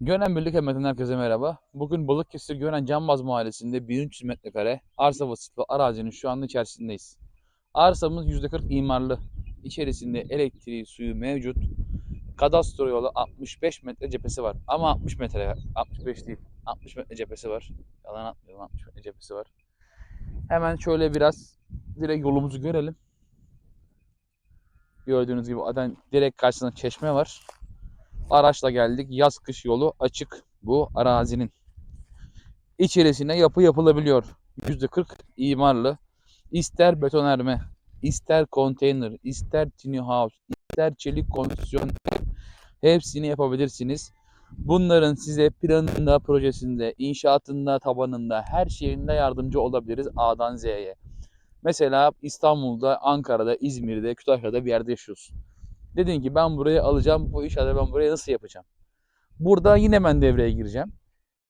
Gönen Birlik Emek'ten herkese merhaba. Bugün Balıkesir Gönen Canbaz Mahallesi'nde 1300 metrekare arsa vasıflı arazinin şu anda içerisindeyiz. Arsamız %40 imarlı. İçerisinde elektriği, suyu mevcut. Kadastro yolu 65 metre cephesi var. Ama 60 metre, 65 değil. 60 metre cephesi var. Yalan atmıyorum 60 metre cephesi var. Hemen şöyle biraz direkt yolumuzu görelim. Gördüğünüz gibi zaten direkt karşısında çeşme var. Araçla geldik. Yaz kış yolu açık bu arazinin. İçerisine yapı yapılabiliyor. %40 imarlı. İster betonarme, ister konteyner, ister tiny house, ister çelik konstrüksiyon hepsini yapabilirsiniz. Bunların size planında, projesinde, inşaatında, tabanında, her şeyinde yardımcı olabiliriz A'dan Z'ye. Mesela İstanbul'da, Ankara'da, İzmir'de, Kütahya'da bir yerde yaşıyorsun. Dedin ki ben burayı alacağım. Bu inşaatı ben buraya nasıl yapacağım? Burada yine ben devreye gireceğim.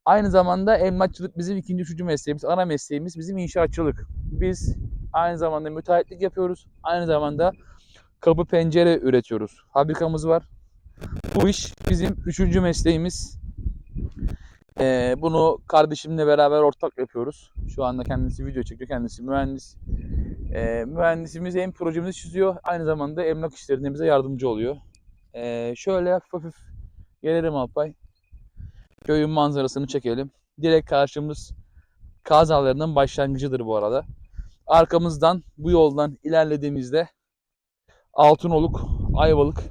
Aynı zamanda emlakçılık bizim ikinci, üçüncü mesleğimiz. Ana mesleğimiz bizim inşaatçılık. Biz aynı zamanda müteahhitlik yapıyoruz. Aynı zamanda kapı pencere üretiyoruz. Fabrikamız var. Bu iş bizim üçüncü mesleğimiz. Ee, bunu kardeşimle beraber ortak yapıyoruz. Şu anda kendisi video çekiyor. Kendisi mühendis. Ee, mühendisimiz hem projemizi çiziyor. Aynı zamanda emlak işlerinde bize yardımcı oluyor. Ee, şöyle hafif hafif gelelim Alpay. Köyün manzarasını çekelim. Direkt karşımız Kaz başlangıcıdır bu arada. Arkamızdan bu yoldan ilerlediğimizde Altınoluk, Ayvalık,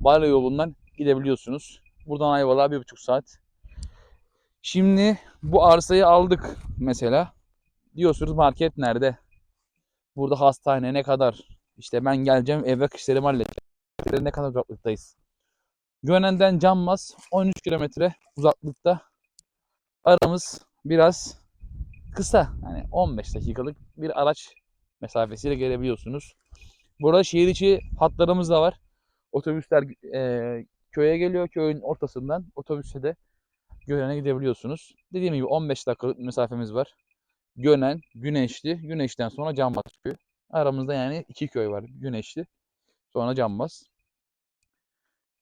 Bala yolundan gidebiliyorsunuz. Buradan Ayvalık'a bir buçuk saat. Şimdi bu arsayı aldık mesela. Diyorsunuz market nerede? Burada hastane ne kadar? İşte ben geleceğim evrak işlerimi halledeceğim. Ne kadar uzaklıktayız? Gönen'den Canmaz 13 kilometre uzaklıkta. Aramız biraz kısa. Yani 15 dakikalık bir araç mesafesiyle gelebiliyorsunuz. Burada şehir içi hatlarımız da var. Otobüsler e, köye geliyor. Köyün ortasından otobüse de Gönen'e gidebiliyorsunuz. Dediğim gibi 15 dakikalık mesafemiz var. Gönen, Güneşli, Güneş'ten sonra Canbaz köyü. Aramızda yani iki köy var. Güneşli, sonra Canbaz.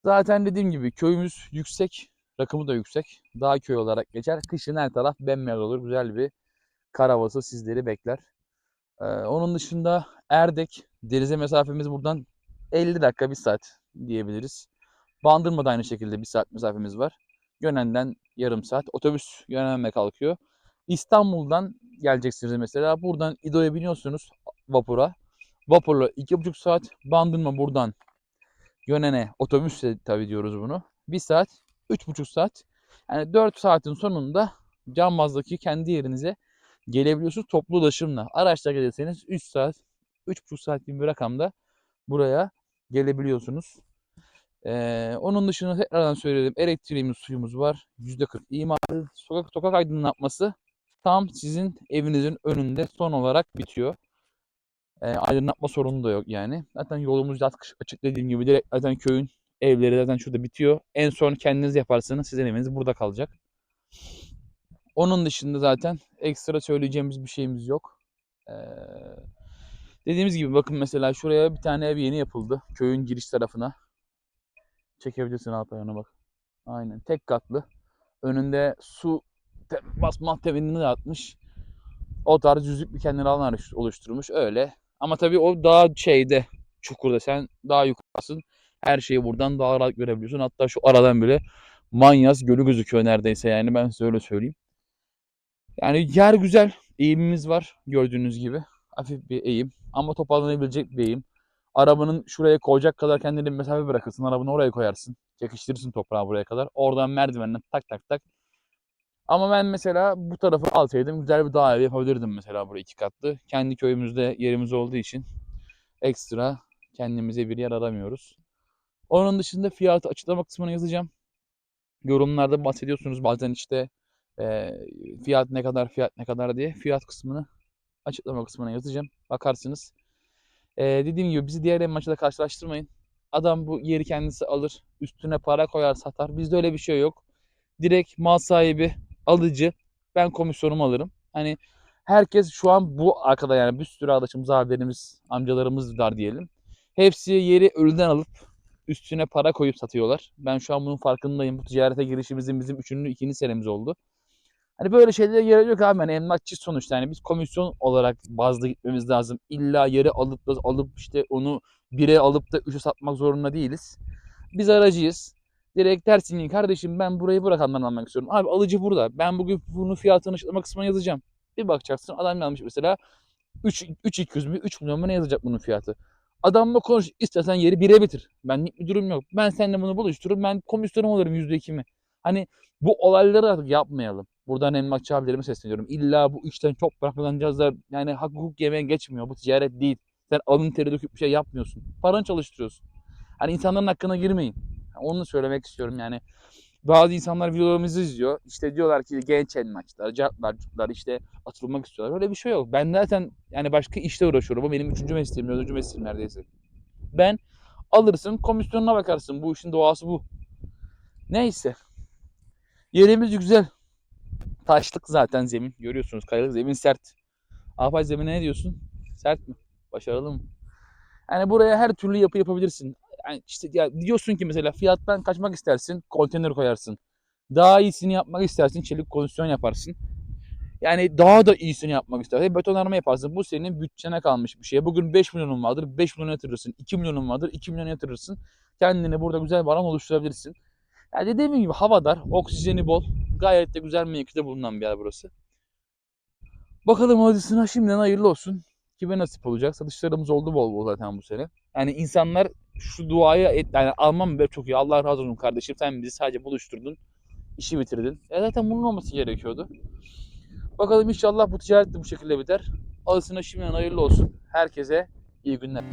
Zaten dediğim gibi köyümüz yüksek, rakımı da yüksek. Dağ köy olarak geçer. Kışın her taraf bembeyaz olur. Güzel bir kar havası sizleri bekler. Ee, onun dışında Erdek, denize mesafemiz buradan 50 dakika, 1 saat diyebiliriz. Bandırma'da aynı şekilde 1 saat mesafemiz var. Gönen'den yarım saat. Otobüs Gönen'e kalkıyor. İstanbul'dan geleceksiniz mesela. Buradan İdo'ya biniyorsunuz vapura. Vapurla 2,5 saat. Bandırma buradan Gönen'e otobüsle tabii diyoruz bunu. 1 saat, 3,5 saat. Yani 4 saatin sonunda Canbaz'daki kendi yerinize gelebiliyorsunuz toplu ulaşımla. Araçla gelirseniz 3 saat, 3,5 saat gibi bir rakamda buraya gelebiliyorsunuz. Ee, onun dışında tekrardan söyleyelim. Elektriğimiz, suyumuz var. %40 imarlı. Sokak, sokak aydınlatması tam sizin evinizin önünde son olarak bitiyor. E, aydınlatma sorunu da yok yani. Zaten yolumuz açık dediğim gibi direkt zaten köyün evleri zaten şurada bitiyor. En son kendiniz yaparsanız sizin eviniz burada kalacak. Onun dışında zaten ekstra söyleyeceğimiz bir şeyimiz yok. Ee, dediğimiz gibi bakın mesela şuraya bir tane ev yeni yapıldı. Köyün giriş tarafına. Çekebilirsin Alpay ona bak. Aynen tek katlı. Önünde su te- basma temelini de atmış. O tarz yüzük kendine alan oluşturmuş öyle. Ama tabii o daha şeyde çukurda sen daha yukarısın. Her şeyi buradan daha rahat görebiliyorsun. Hatta şu aradan bile Manyas Gölü gözüküyor neredeyse yani ben size öyle söyleyeyim. Yani yer güzel. Eğimimiz var gördüğünüz gibi. Hafif bir eğim ama toparlanabilecek bir eğim. Arabanın şuraya koyacak kadar kendine bir mesafe bırakırsın. Arabanı oraya koyarsın. Çekiştirirsin toprağı buraya kadar. Oradan merdivenle tak tak tak. Ama ben mesela bu tarafı alsaydım güzel bir dağ evi yapabilirdim mesela buraya iki katlı. Kendi köyümüzde yerimiz olduğu için ekstra kendimize bir yer aramıyoruz. Onun dışında fiyatı açıklama kısmına yazacağım. Yorumlarda bahsediyorsunuz bazen işte e, fiyat ne kadar fiyat ne kadar diye. Fiyat kısmını açıklama kısmına yazacağım. Bakarsınız. E, dediğim gibi bizi diğer emlakçıda karşılaştırmayın. Adam bu yeri kendisi alır. Üstüne para koyar satar. Bizde öyle bir şey yok. Direkt mal sahibi alıcı ben komisyonumu alırım. Hani herkes şu an bu arkada yani bir sürü arkadaşımız, abilerimiz, amcalarımız var diyelim. Hepsi yeri ölüden alıp üstüne para koyup satıyorlar. Ben şu an bunun farkındayım. Bu ticarete girişimizin bizim üçüncü, ikinci senemiz oldu. Hani böyle şeylere gerek yok abi. Yani emlakçı sonuçta. Yani biz komisyon olarak bazda gitmemiz lazım. İlla yeri alıp da alıp işte onu bire alıp da üçe satmak zorunda değiliz. Biz aracıyız. Direkt dersin kardeşim ben burayı bu rakamdan almak istiyorum. Abi alıcı burada. Ben bugün bunun fiyatını açıklama kısmına yazacağım. Bir bakacaksın adam almış mesela 3, 3 200 mü 3 milyon mu ne yazacak bunun fiyatı. Adamla konuş istersen yeri bire bitir. Benlik bir durum yok. Ben seninle bunu buluştururum. Ben komisyonum alırım %2 mi? Hani bu olayları artık yapmayalım. Buradan emlakçı abilerime sesleniyorum. İlla bu işten çok para kazanacağız da yani hak hukuk yemeye geçmiyor. Bu ticaret değil. Sen alın teri döküp bir şey yapmıyorsun. Paranı çalıştırıyorsun. Hani insanların hakkına girmeyin. Onu söylemek istiyorum yani. Bazı insanlar videolarımızı izliyor. İşte diyorlar ki genç emlakçılar, cartlar, işte atılmak istiyorlar. Öyle bir şey yok. Ben zaten yani başka işte uğraşıyorum. Bu benim üçüncü mesleğim, dördüncü mesleğim neredeyse. Ben alırsın, komisyonuna bakarsın. Bu işin doğası bu. Neyse. Yerimiz güzel. Taşlık zaten zemin. Görüyorsunuz kayalık zemin sert. Afay zemine ne diyorsun? Sert mi? Başarılı mı? Yani buraya her türlü yapı yapabilirsin. Yani işte ya diyorsun ki mesela fiyattan kaçmak istersin, konteyner koyarsın. Daha iyisini yapmak istersin, çelik konstrüksiyon yaparsın. Yani daha da iyisini yapmak istersen betonarme yaparsın. Bu senin bütçene kalmış bir şey. Bugün 5 milyonun vardır, 5 milyon yatırırsın. 2 milyonun vardır, 2 milyon yatırırsın. Kendine burada güzel bir alan oluşturabilirsin. Yani dediğim gibi hava dar, oksijeni bol. Gayet de güzel mevkide bulunan bir yer burası. Bakalım hadisine şimdiden hayırlı olsun. Kime nasip olacak? Satışlarımız oldu bol bol zaten bu sene. Yani insanlar şu duayı et, yani almam be çok iyi. Allah razı olsun kardeşim. Sen bizi sadece buluşturdun. işi bitirdin. E zaten bunun olması gerekiyordu. Bakalım inşallah bu ticaret de bu şekilde biter. Alısına şimdiden hayırlı olsun. Herkese iyi günler.